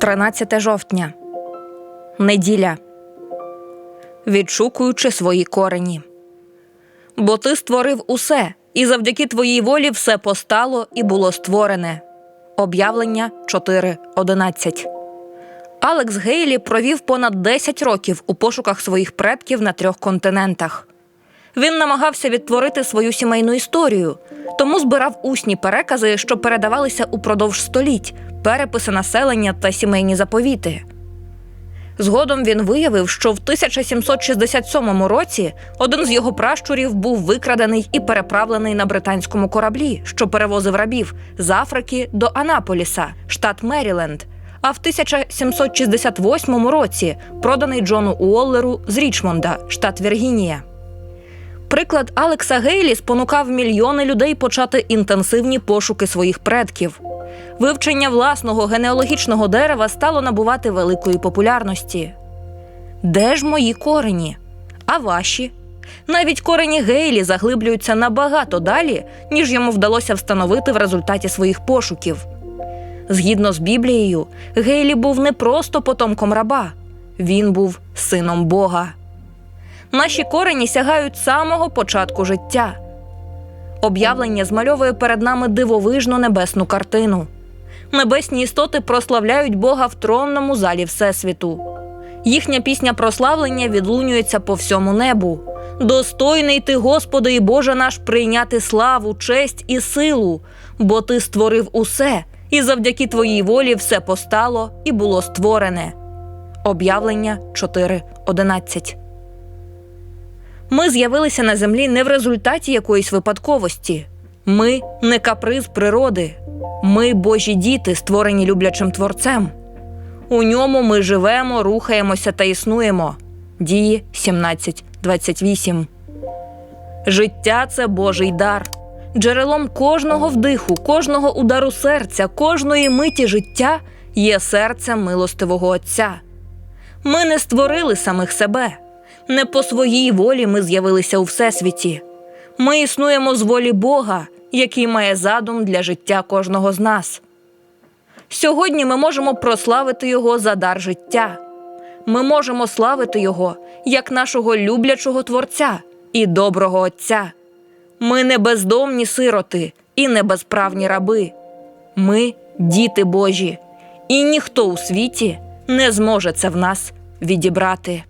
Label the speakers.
Speaker 1: 13 жовтня. Неділя. Відшукуючи свої корені. Бо ти створив усе, і завдяки твоїй волі все постало і було створене. Об'явлення 4.11. Алекс Гейлі провів понад 10 років у пошуках своїх предків на трьох континентах. Він намагався відтворити свою сімейну історію, тому збирав усні перекази, що передавалися упродовж століть, переписи населення та сімейні заповіти. Згодом він виявив, що в 1767 році один з його пращурів був викрадений і переправлений на британському кораблі, що перевозив рабів з Африки до Анаполіса, штат Меріленд. А в 1768 році проданий Джону Уоллеру з Річмонда, штат Віргінія. Приклад Алекса Гейлі спонукав мільйони людей почати інтенсивні пошуки своїх предків. Вивчення власного генеалогічного дерева стало набувати великої популярності. Де ж мої корені? А ваші? Навіть корені Гейлі заглиблюються набагато далі, ніж йому вдалося встановити в результаті своїх пошуків. Згідно з Біблією, Гейлі був не просто потомком раба, він був сином Бога. Наші корені сягають самого початку життя. Об'явлення змальовує перед нами дивовижну небесну картину. Небесні істоти прославляють Бога в тронному залі Всесвіту. Їхня пісня прославлення відлунюється по всьому небу. Достойний ти, Господи і Боже наш, прийняти славу, честь і силу, бо ти створив усе, і завдяки твоїй волі все постало і було створене. Об'явлення 4.11 Ми з'явилися на землі не в результаті якоїсь випадковості. Ми не каприз природи. Ми Божі діти, створені люблячим творцем. У ньому ми живемо, рухаємося та існуємо. Дії 17.28 Життя це Божий дар. Джерелом кожного вдиху, кожного удару серця, кожної миті життя є серце милостивого Отця. Ми не створили самих себе. Не по своїй волі ми з'явилися у Всесвіті. Ми існуємо з волі Бога, який має задум для життя кожного з нас. Сьогодні ми можемо прославити Його за дар життя. Ми можемо славити Його як нашого люблячого Творця і доброго Отця. Ми не бездомні сироти і не безправні раби. Ми діти Божі, і ніхто у світі не зможе це в нас відібрати.